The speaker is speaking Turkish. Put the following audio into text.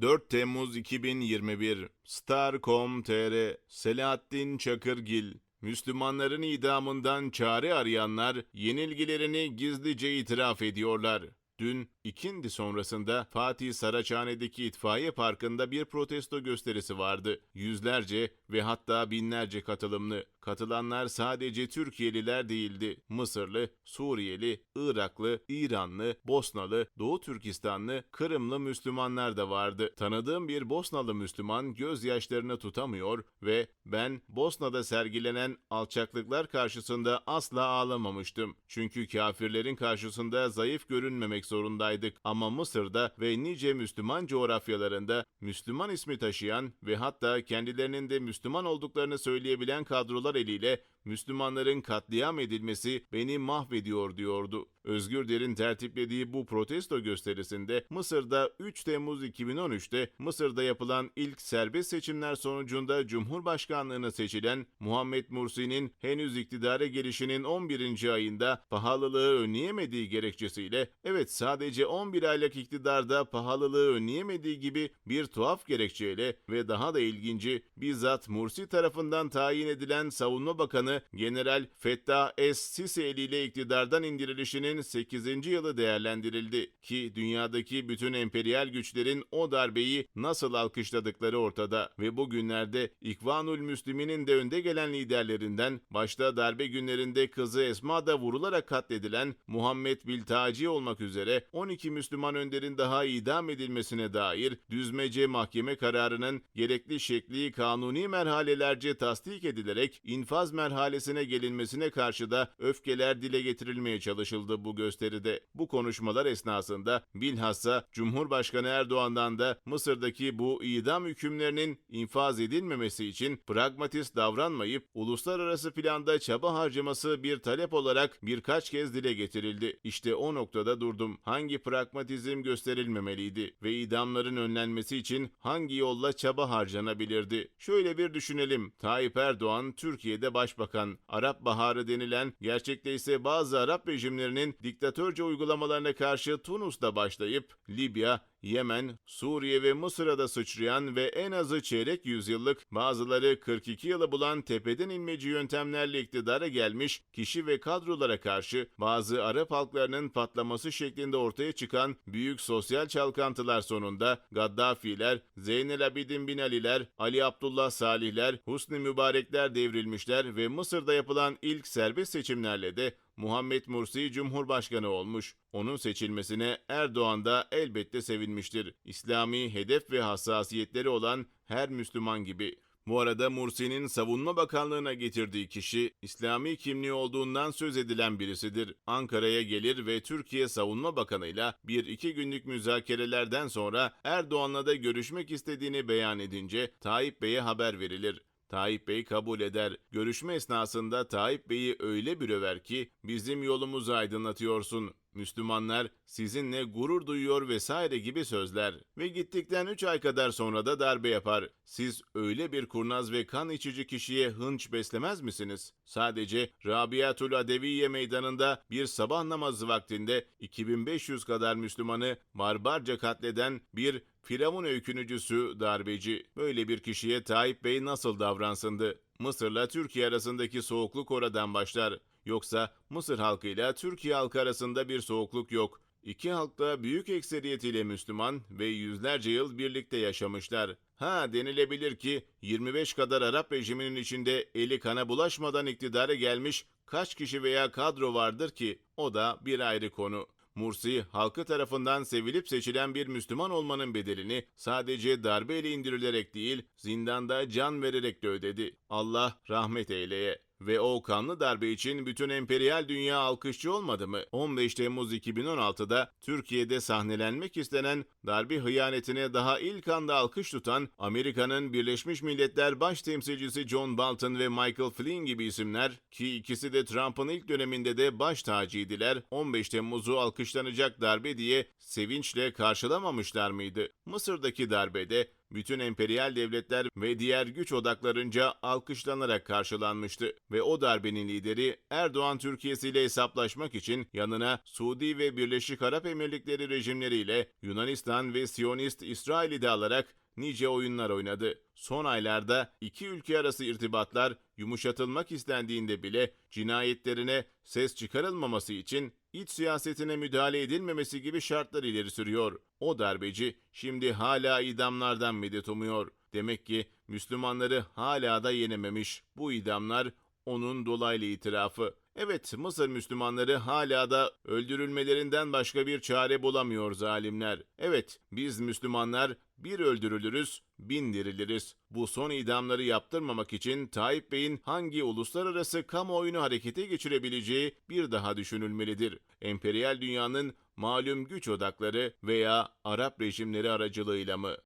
4 Temmuz 2021 Star.com.tr Selahattin Çakırgil Müslümanların idamından çare arayanlar yenilgilerini gizlice itiraf ediyorlar. Dün ikindi sonrasında Fatih Saraçhane'deki itfaiye parkında bir protesto gösterisi vardı. Yüzlerce ve hatta binlerce katılımlı. Katılanlar sadece Türkiye'liler değildi. Mısırlı, Suriyeli, Iraklı, İranlı, Bosnalı, Doğu Türkistanlı, Kırımlı Müslümanlar da vardı. Tanıdığım bir Bosnalı Müslüman gözyaşlarını tutamıyor ve ben Bosna'da sergilenen alçaklıklar karşısında asla ağlamamıştım. Çünkü kafirlerin karşısında zayıf görünmemek zorundaydık. Ama Mısır'da ve nice Müslüman coğrafyalarında Müslüman ismi taşıyan ve hatta kendilerinin de Müslüman olduklarını söyleyebilen kadrolar တွေလည်း Müslümanların katliam edilmesi beni mahvediyor diyordu. Özgür Der'in tertiplediği bu protesto gösterisinde Mısır'da 3 Temmuz 2013'te Mısır'da yapılan ilk serbest seçimler sonucunda Cumhurbaşkanlığına seçilen Muhammed Mursi'nin henüz iktidara gelişinin 11. ayında pahalılığı önleyemediği gerekçesiyle evet sadece 11 aylık iktidarda pahalılığı önleyemediği gibi bir tuhaf gerekçeyle ve daha da ilginci bizzat Mursi tarafından tayin edilen Savunma Bakanı General Fettah Es-Sisi eliyle iktidardan indirilişinin 8. yılı değerlendirildi ki dünyadaki bütün emperyal güçlerin o darbeyi nasıl alkışladıkları ortada ve bugünlerde İkvanul Müslümin'in de önde gelen liderlerinden başta darbe günlerinde kızı Esma da vurularak katledilen Muhammed Biltaci olmak üzere 12 Müslüman önderin daha idam edilmesine dair düzmece mahkeme kararının gerekli şekli kanuni merhalelerce tasdik edilerek infaz merhalesine gelinmesine karşı da öfkeler dile getirilmeye çalışıldı bu gösteride. Bu konuşmalar esnasında bilhassa Cumhurbaşkanı Erdoğan'dan da Mısır'daki bu idam hükümlerinin infaz edilmemesi için pragmatist davranmayıp uluslararası planda çaba harcaması bir talep olarak birkaç kez dile getirildi. İşte o noktada durdum. Hangi pragmatizm gösterilmemeliydi ve idamların önlenmesi için hangi yolla çaba harcanabilirdi? Şöyle bir düşünelim. Tayyip Erdoğan Türkiye'de başbakan. Arap Baharı denilen gerçekte ise bazı Arap rejimlerinin diktatörce uygulamalarına karşı Tunus'ta başlayıp Libya, Yemen, Suriye ve Mısır'a da sıçrayan ve en azı çeyrek yüzyıllık bazıları 42 yılı bulan tepeden inmeci yöntemlerle iktidara gelmiş kişi ve kadrolara karşı bazı Arap halklarının patlaması şeklinde ortaya çıkan büyük sosyal çalkantılar sonunda Gaddafiler, Zeynel Abidin Bin Aliler, Ali Abdullah Salihler, Husni Mübarekler devrilmişler ve Mısır'da yapılan ilk serbest seçimlerle de Muhammed Mursi Cumhurbaşkanı olmuş. Onun seçilmesine Erdoğan da elbette sevinmiştir. İslami hedef ve hassasiyetleri olan her Müslüman gibi. Bu arada Mursi'nin Savunma Bakanlığı'na getirdiği kişi İslami kimliği olduğundan söz edilen birisidir. Ankara'ya gelir ve Türkiye Savunma Bakanı'yla bir iki günlük müzakerelerden sonra Erdoğan'la da görüşmek istediğini beyan edince Tayyip Bey'e haber verilir. Tayyip Bey kabul eder. Görüşme esnasında Tayyip Bey'i öyle bir över ki bizim yolumuzu aydınlatıyorsun. Müslümanlar sizinle gurur duyuyor vesaire gibi sözler. Ve gittikten 3 ay kadar sonra da darbe yapar. Siz öyle bir kurnaz ve kan içici kişiye hınç beslemez misiniz? Sadece Rabiatul Adeviye meydanında bir sabah namazı vaktinde 2500 kadar Müslümanı barbarca katleden bir Firavun öykünücüsü darbeci. Böyle bir kişiye Tayyip Bey nasıl davransındı? Mısır'la Türkiye arasındaki soğukluk oradan başlar. Yoksa Mısır halkıyla Türkiye halkı arasında bir soğukluk yok. İki halk da büyük ekseriyetiyle Müslüman ve yüzlerce yıl birlikte yaşamışlar. Ha denilebilir ki 25 kadar Arap rejiminin içinde eli kana bulaşmadan iktidara gelmiş kaç kişi veya kadro vardır ki o da bir ayrı konu. Mursi, halkı tarafından sevilip seçilen bir Müslüman olmanın bedelini sadece darbeyle indirilerek değil, zindanda can vererek de ödedi. Allah rahmet eyleye. Ve o kanlı darbe için bütün emperyal dünya alkışçı olmadı mı? 15 Temmuz 2016'da Türkiye'de sahnelenmek istenen darbe hıyanetine daha ilk anda alkış tutan Amerika'nın Birleşmiş Milletler baş temsilcisi John Bolton ve Michael Flynn gibi isimler ki ikisi de Trump'ın ilk döneminde de baş tacıydiler 15 Temmuz'u alkışlanacak darbe diye sevinçle karşılamamışlar mıydı? Mısır'daki darbede bütün emperyal devletler ve diğer güç odaklarınca alkışlanarak karşılanmıştı ve o darbenin lideri Erdoğan Türkiye'si ile hesaplaşmak için yanına Suudi ve Birleşik Arap Emirlikleri rejimleriyle Yunanistan ve Siyonist İsrail'i de alarak nice oyunlar oynadı. Son aylarda iki ülke arası irtibatlar yumuşatılmak istendiğinde bile cinayetlerine ses çıkarılmaması için iç siyasetine müdahale edilmemesi gibi şartlar ileri sürüyor. O darbeci şimdi hala idamlardan medet umuyor. Demek ki Müslümanları hala da yenememiş. Bu idamlar onun dolaylı itirafı. Evet, Mısır Müslümanları hala da öldürülmelerinden başka bir çare bulamıyor zalimler. Evet, biz Müslümanlar bir öldürülürüz, bin diriliriz. Bu son idamları yaptırmamak için Tayyip Bey'in hangi uluslararası kamuoyunu harekete geçirebileceği bir daha düşünülmelidir. Emperyal dünyanın malum güç odakları veya Arap rejimleri aracılığıyla mı?